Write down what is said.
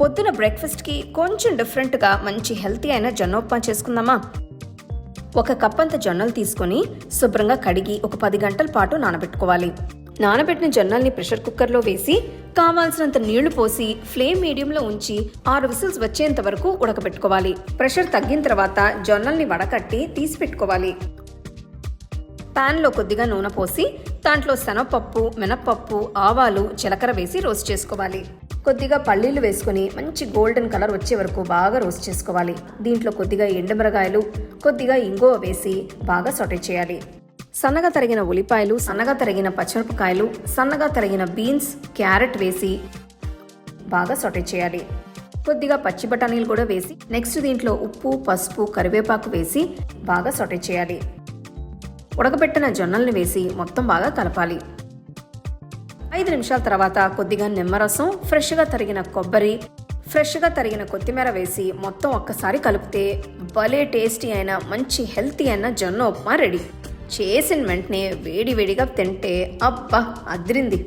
పొద్దున బ్రేక్ఫాస్ట్కి కొంచెం డిఫరెంట్గా మంచి హెల్తీ అయిన జొన్న ఉప్మా చేసుకుందామా? ఒక కప్ అంత జొన్నలు తీసుకొని శుభ్రంగా కడిగి ఒక పది గంటల పాటు నానబెట్టుకోవాలి. నానబెట్టిన జొన్నల్ని ప్రెషర్ కుక్కర్లో వేసి కావాల్సినంత నీళ్ళు పోసి ఫ్లేమ్ మీడియంలో ఉంచి ఆరు విసిల్స్ వచ్చేంత వరకు ఉడకబెట్టుకోవాలి. ప్రెషర్ తగ్గిన తర్వాత జొన్నల్ని వడకట్టి తీసి పెట్టుకోవాలి. పాన్లో కొద్దిగా నూనె పోసి దాంట్లో శనగపప్పు మినప్పప్పు ఆవాలు జీలకర్ర వేసి రోస్ట్ చేసుకోవాలి. కొద్దిగా పల్లీలు వేసుకొని మంచి గోల్డెన్ కలర్ వచ్చే వరకు బాగా రోస్ట్ చేసుకోవాలి. దీంట్లో కొద్దిగా ఎండుమిరగాయలు కొద్దిగా ఇంగువ వేసి బాగా సొటే చేయాలి. సన్నగా తరిగిన ఉల్లిపాయలు సన్నగా తరిగిన పచ్చిమిరపకాయలు సన్నగా తరిగిన బీన్స్ క్యారెట్ వేసి బాగా సొటే చేయాలి. కొద్దిగా పచ్చి బఠానీలు కూడా వేసి నెక్స్ట్ దీంట్లో ఉప్పు పసుపు కరివేపాకు వేసి బాగా సొటే చేయాలి. ఉడకబెట్టిన జొన్నల్ని వేసి మొత్తం బాగా కలపాలి. ఐదు నిమిషాల తర్వాత కొద్దిగా నిమ్మరసం ఫ్రెష్గా తరిగిన కొబ్బరి ఫ్రెష్గా తరిగిన కొత్తిమీర వేసి మొత్తం ఒక్కసారి కలిపితే భలే టేస్టీ అయిన మంచి హెల్తీ అయిన జొన్న ఉప్మా రెడీ. చేసిన వెంటనే వేడి వేడిగా తింటే అబ్బా అదిరింది.